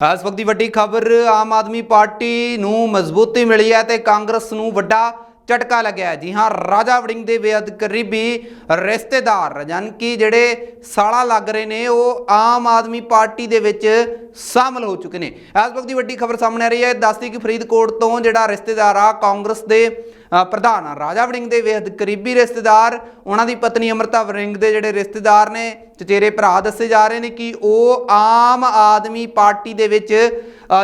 ਇਸ ਵਕਤ ਦੀ ਵੱਡੀ ਖਬਰ, ਆਮ ਆਦਮੀ ਪਾਰਟੀ ਨੂੰ ਮਜ਼ਬੂਤੀ ਮਿਲੀ ਹੈ ਤੇ ਕਾਂਗਰਸ ਨੂੰ ਵੱਡਾ ਝਟਕਾ ਲੱਗਿਆ ਜੀ ਹਾਂ, ਰਾਜਾ ਵੜਿੰਗ ਦੇ ਬੇਅਦ ਕਰੀਬੀ ਰਿਸ਼ਤੇਦਾਰ ਜਾਨ ਕਿ ਜਿਹੜੇ ਸਾਲਾ ਲੱਗ ਰਹੇ ਨੇ, ਉਹ ਆਮ ਆਦਮੀ ਪਾਰਟੀ ਦੇ ਵਿੱਚ ਸ਼ਾਮਲ ਹੋ ਚੁੱਕੇ ਨੇ। ਇਸ ਵਕਤ ਦੀ ਵੱਡੀ ਖਬਰ ਸਾਹਮਣੇ ਆ ਰਹੀ ਹੈ। ਦੱਸਦੀ ਕਿ ਫਰੀਦਕੋਟ ਤੋਂ ਜਿਹੜਾ ਰਿਸ਼ਤੇਦਾਰ ਆ, ਕਾਂਗਰਸ ਦੇ ਪ੍ਰਧਾਨ ਆ, ਰਾਜਾ ਵੜਿੰਗ ਦੇ ਬੇਹੱਦ ਕਰੀਬੀ ਰਿਸ਼ਤੇਦਾਰ ਉਹਨਾਂ ਦੀ ਪਤਨੀ ਅਮਰਤਾ ਵੜਿੰਗ ਦੇ ਜਿਹੜੇ ਰਿਸ਼ਤੇਦਾਰ ਨੇ ਚਚੇਰੇ ਭਰਾ ਦੱਸੇ ਜਾ ਰਹੇ ਨੇ ਕਿ ਉਹ ਆਮ ਆਦਮੀ ਪਾਰਟੀ ਦੇ ਵਿੱਚ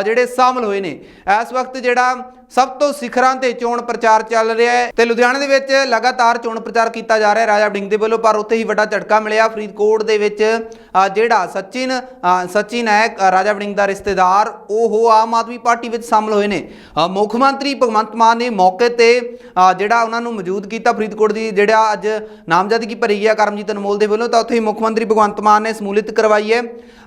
ਜਿਹੜੇ ਸ਼ਾਮਲ ਹੋਏ ਨੇ। ਇਸ ਵਕਤ ਜਿਹੜਾ ਸਭ ਤੋਂ ਸਿਖਰਾਂ ਤੇ ਚੋਣ ਪ੍ਰਚਾਰ ਚੱਲ ਰਿਹਾ ਹੈ ਤੇ ਲੁਧਿਆਣਾ ਦੇ ਵਿੱਚ ਲਗਾਤਾਰ ਚੋਣ ਪ੍ਰਚਾਰ ਕੀਤਾ ਜਾ ਰਿਹਾ ਹੈ ਰਾਜਾ ਵੜਿੰਗ ਦੇ ਵੱਲੋਂ ਪਰ ਉੱਥੇ ਹੀ ਵੱਡਾ ਝਟਕਾ ਮਿਲਿਆ। ਫਰੀਦਕੋਟ ਦੇ ਵਿੱਚ ਜਿਹੜਾ ਸਚਿਨ ਸਚਿਨ ਹੈ ਰਾਜਾ ਵੜਿੰਗ ਦਾ ਰਿਸ਼ਤੇਦਾਰ ਉਹ ਆਮ ਆਦਮੀ ਪਾਰਟੀ ਵਿੱਚ ਸ਼ਾਮਲ ਹੋਏ ਨੇ। ਮੁੱਖ ਮੰਤਰੀ ਭਗਵੰਤ ਮਾਨ ਨੇ ਮੌਕੇ ਤੇ ਜਿਹੜਾ ਉਹਨਾਂ ਨੂੰ ਮੌਜੂਦ ਕੀਤਾ ਫਰੀਦਕੋਟ ਦੀ, ਜਿਹੜਾ ਅੱਜ ਨਾਮਜ਼ਦਗੀ ਭਰੀ ਹੈ ਕਰਮਜੀਤ ਅਨਮੋਲ ਦੇ ਵੱਲੋਂ, ਤਾਂ ਉੱਥੇ ਹੀ ਮੁੱਖ ਮੰਤਰੀ ਭਗਵੰਤ ਮਾਨ ਨੇ ਸਮੂਲਿਤ ਕਰਵਾਈ ਹੈ।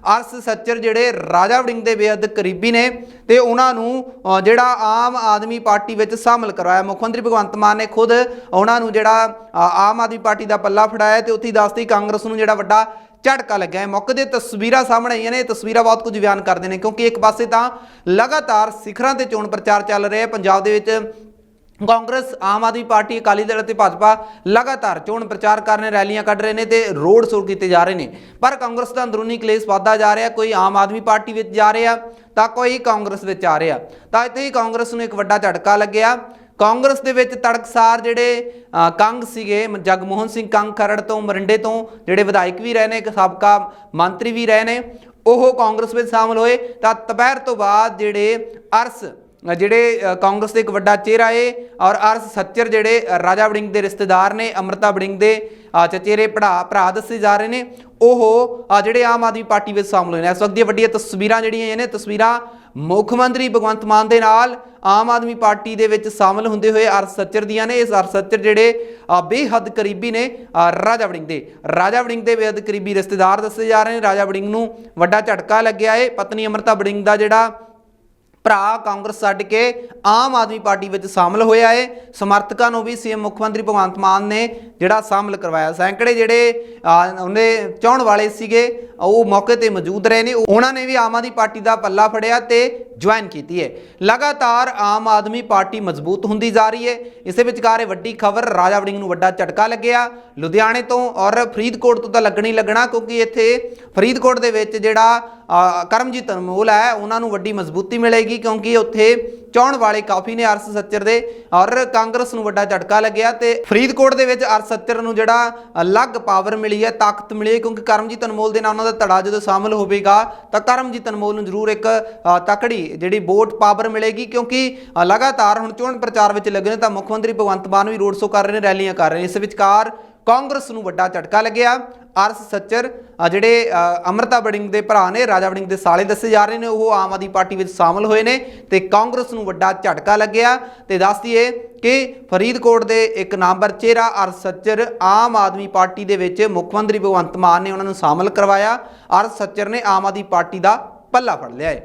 ਅਰਸ ਸੱਚਰ ਜਿਹੜੇ ਰਾਜਾ ਵੜਿੰਗ ਦੇ ਬੇਅਦ ਕਰੀਬੀ ਨੇ ਤੇ ਉਹਨਾਂ ਨੂੰ ਜਿਹੜਾ ਆਮ ਆਦਮੀ ਪਾਰਟੀ ਵਿੱਚ ਸ਼ਾਮਲ ਕਰਵਾਇਆ। ਮੁੱਖ ਮੰਤਰੀ ਭਗਵੰਤ ਮਾਨ ਨੇ ਖੁਦ ਉਹਨਾਂ ਨੂੰ ਜਿਹੜਾ ਆਮ ਆਦਮੀ ਪਾਰਟੀ ਦਾ ਪੱਲਾ ਫੜਾਇਆ ਤੇ ਉੱਥੇ ਦੱਸਦੀ ਕਾਂਗਰਸ ਨੂੰ ਜਿਹੜਾ ਵੱਡਾ ਝਟਕਾ ਲੱਗਿਆ ਹੈ। ਮੌਕੇ ਦੇ ਤਸਵੀਰਾਂ ਸਾਹਮਣੇ ਆਈਆਂ ਨੇ। ਇਹ ਤਸਵੀਰਾਂ ਬਹੁਤ ਕੁਝ ਬਿਆਨ ਕਰਦੇ ਨੇ, ਕਿਉਂਕਿ ਇੱਕ ਪਾਸੇ ਤਾਂ ਲਗਾਤਾਰ ਸਿਖਰਾਂ ਤੇ ਚੋਣ ਪ੍ਰਚਾਰ ਚੱਲ ਰਿਹਾ ਹੈ। ਪੰਜਾਬ ਦੇ ਵਿੱਚ ਕਾਂਗਰਸ ਆਮ ਆਦਮੀ ਪਾਰਟੀ ਅਕਾਲੀ ਦਲ ਅਤੇ ਭਾਜਪਾ ਲਗਾਤਾਰ ਚੋਣ ਪ੍ਰਚਾਰ ਕਰ ਰਹੇ ਰੈਲੀਆਂ ਕੱਢ ਰਹੇ ਨੇ ਤੇ ਰੋਡ ਸ਼ੋਅ ਕੀਤੇ ਜਾ ਰਹੇ ਨੇ। ਪਰ ਕਾਂਗਰਸ ਦਾ ਅੰਦਰੂਨੀ ਕਲੇਸ਼ ਵਧਦਾ ਜਾ ਰਿਹਾ ਕੋਈ ਆਮ ਆਦਮੀ ਪਾਰਟੀ ਵਿੱਚ ਜਾ ਰਿਹਾ ਤਾਂ ਕੋਈ ਕਾਂਗਰਸ ਵਿੱਚ ਆ ਰਿਹਾ। ਤਾਂ ਇੱਥੇ ਹੀ ਕਾਂਗਰਸ ਨੂੰ ਇੱਕ ਵੱਡਾ ਝਟਕਾ ਲੱਗਿਆ। ਕਾਂਗਰਸ ਦੇ ਵਿੱਚ ਤੜਕਸਾਰ ਜਿਹੜੇ ਅ, ਕੰਗ ਸੀਗੇ ਜਗਮੋਹਨ ਸਿੰਘ ਕੰਗ ਖਰੜ ਤੋਂ ਮਰਿੰਡੇ ਤੋਂ ਜਿਹੜੇ ਵਿਧਾਇਕ ਵੀ ਰਹੇ ਨੇ ਇੱਕ ਸਾਬਕਾ ਮੰਤਰੀ ਵੀ ਰਹੇ ਨੇ ਉਹ ਕਾਂਗਰਸ ਵਿੱਚ ਸ਼ਾਮਲ ਹੋਏ। ਤਾਂ ਦੁਪਹਿਰ ਤੋਂ ਬਾਅਦ ਜਿਹੜੇ ਅਰਸ ਜਿਹੜੇ ਕਾਂਗਰਸ ਦੇ ਇੱਕ ਵੱਡਾ ਚਿਹਰਾ ਏ ਔਰ ਅਰਸ ਸੱਚਰ ਜਿਹੜੇ ਰਾਜਾ ਵੜਿੰਗ ਦੇ ਰਿਸ਼ਤੇਦਾਰ ਨੇ ਅਮਰਤਾ ਵੜਿੰਗ ਦੇ ਅ, ਚਚੇਰੇ ਭਰਾ ਭਰਾ ਦੱਸੇ ਜਾ ਰਹੇ ਨੇ ਉਹ ਜਿਹੜੇ ਆਮ ਆਦਮੀ ਪਾਰਟੀ ਵਿੱਚ ਸ਼ਾਮਲ ਹੋਏ ਨੇ। ਇਸ ਵਕਤ ਦੀਆਂ ਵੱਡੀਆਂ ਤਸਵੀਰਾਂ ਜਿਹੜੀਆਂ ਇਹ ਨੇ ਤਸਵੀਰਾਂ ਮੁੱਖ ਮੰਤਰੀ ਭਗਵੰਤ ਮਾਨ ਦੇ ਨਾਲ ਆਮ ਆਦਮੀ ਪਾਰਟੀ ਦੇ ਵਿੱਚ ਸ਼ਾਮਲ ਹੁੰਦੇ ਹੋਏ ਅਰਸ ਸੱਚਰ ਦੀਆਂ ਨੇ। ਇਸ ਅਰਸ ਸੱਚਰ ਜਿਹੜੇ ਬੇਹੱਦ ਕਰੀਬੀ ਨੇ ਰਾਜਾ ਵੜਿੰਗ ਦੇ। ਰਾਜਾ ਵੜਿੰਗ ਦੇ ਬੇਹੱਦ ਕਰੀਬੀ ਰਿਸ਼ਤੇਦਾਰ ਦੱਸੇ ਜਾ ਰਹੇ ਨੇ। ਰਾਜਾ ਵੜਿੰਗ ਨੂੰ ਵੱਡਾ ਝਟਕਾ ਲੱਗਿਆ ਏ। ਪਤਨੀ ਅਮਰਤਾ ਵੜਿੰਗ ਦਾ ਜਿਹੜਾ ਭਰਾ ਕਾਂਗਰਸ ਛੱਡ ਕੇ ਆਮ ਆਦਮੀ ਪਾਰਟੀ ਵਿੱਚ ਸ਼ਾਮਲ ਹੋਇਆ ਹੈ ਸਮਰਥਕਾਂ ਨੂੰ ਵੀ ਸੀਐਮ ਮੁੱਖ ਮੰਤਰੀ ਭਗਵੰਤ ਮਾਨ ਨੇ ਜਿਹੜਾ ਸ਼ਾਮਲ ਕਰਵਾਇਆ। ਸੈਂਕੜੇ ਜਿਹੜੇ ਅਹ, ਉਹਨੇ ਚਾਹਣ ਵਾਲੇ ਸੀਗੇ ਉਹ ਮੌਕੇ ਤੇ ਮੌਜੂਦ ਰਹੇ ਨੇ। ਉਹਨਾਂ ਨੇ ਵੀ ਆਮ ਆਦਮੀ ਪਾਰਟੀ ਦਾ ਪੱਲਾ ਫੜਿਆ ਤੇ ਜੁਆਇਨ ਕੀਤੀ ਹੈ। ਲਗਾਤਾਰ ਆਮ ਆਦਮੀ ਪਾਰਟੀ ਮਜ਼ਬੂਤ ਹੁੰਦੀ ਜਾ ਰਹੀ ਹੈ। ਇਸੇ ਵਿਚਕਾਰ ਇਹ ਵੱਡੀ ਖਬਰ ਰਾਜਾ ਵੜਿੰਗ ਨੂੰ ਵੱਡਾ ਝਟਕਾ ਲੱਗਿਆ। ਲੁਧਿਆਣੇ ਤੋਂ ਔਰ ਫਰੀਦਕੋਟ ਤੋਂ ਤਾਂ ਲੱਗਣੀ ਲੱਗਣਾ, ਕਿਉਂਕਿ ਇੱਥੇ ਫਰੀਦਕੋਟ ਦੇ ਵਿੱਚ ਜਿਹੜਾ ਕਰਮਜੀਤ ਅਨਮੋਲ ਹੈ, ਉਹਨਾਂ ਨੂੰ ਵੱਡੀ ਮਜ਼ਬੂਤੀ ਮਿਲੇਗੀ, ਕਿਉਂਕਿ ਉੱਥੇ ਚਾਹਣ ਵਾਲੇ ਕਾਫੀ ਨੇ ਅਰਸ ਸੱਚਰ ਦੇ। ਔਰ ਕਾਂਗਰਸ ਨੂੰ ਵੱਡਾ ਝਟਕਾ ਲੱਗਿਆ ਤੇ ਫਰੀਦਕੋਟ ਦੇ ਵਿੱਚ ਅਰਸ ਸੱਚਰ ਨੂੰ ਜਿਹੜਾ ਅਲੱਗ ਪਾਵਰ ਮਿਲੀ ਹੈ, ਤਾਕਤ ਮਿਲੀ ਹੈ, ਕਿਉਂਕਿ ਕਰਮਜੀਤ ਅਨਮੋਲ ਦੇ ਨਾਲ ਉਹਨਾਂ ਦਾ ਧੜਾ ਜਦੋਂ ਸ਼ਾਮਲ ਹੋਵੇਗਾ ਤਾਂ ਕਰਮਜੀਤ ਅਨਮੋਲ ਨੂੰ ਜ਼ਰੂਰ ਇੱਕ ਤਕੜੀ ਜਿਹੜੀ ਵੋਟ ਪਾਵਰ ਮਿਲੇਗੀ ਕਿਉਂਕਿ ਲਗਾਤਾਰ ਹੁਣ ਚੋਣ ਪ੍ਰਚਾਰ ਵਿੱਚ ਲੱਗੇ ਨੇ ਤਾਂ ਮੁੱਖ ਮੰਤਰੀ ਭਗਵੰਤ ਮਾਨ ਵੀ ਰੋਡ ਸ਼ੋਅ ਕਰ ਰਹੇ ਨੇ, ਰੈਲੀਆਂ ਕਰ ਰਹੇ ਨੇ। ਇਸ ਵਿਚਕਾਰ ਕਾਂਗਰਸ ਨੂੰ ਵੱਡਾ ਝਟਕਾ ਲੱਗਿਆ। ਅਰਸ ਸੱਚਰ ਜਿਹੜੇ ਅ, ਅਮਰਤਾ ਵੜਿੰਗ ਦੇ ਭਰਾ ਨੇ ਰਾਜਾ ਵੜਿੰਗ ਦੇ ਸਾਲੇ ਦੱਸੇ ਜਾ ਰਹੇ ਨੇ ਉਹ ਆਮ ਆਦਮੀ ਪਾਰਟੀ ਵਿੱਚ ਸ਼ਾਮਲ ਹੋਏ ਨੇ ਤੇ ਕਾਂਗਰਸ ਨੂੰ ਵੱਡਾ ਝਟਕਾ ਲੱਗਿਆ। ਤੇ ਦੱਸ ਦਈਏ ਕਿ ਫਰੀਦਕੋਟ ਦੇ ਇੱਕ ਨਾਮਵਰ ਚਿਹਰਾ ਅਰਸ ਸੱਚਰ ਆਮ ਆਦਮੀ ਪਾਰਟੀ ਦੇ ਵਿੱਚ ਮੁੱਖ ਮੰਤਰੀ ਭਗਵੰਤ ਮਾਨ ਨੇ ਉਹਨਾਂ ਨੂੰ ਸ਼ਾਮਲ ਕਰਵਾਇਆ। ਅਰਸ ਸੱਚਰ ਨੇ ਆਮ ਆਦਮੀ ਪਾਰਟੀ ਦਾ ਪੱਲਾ ਫੜ ਲਿਆ ਹੈ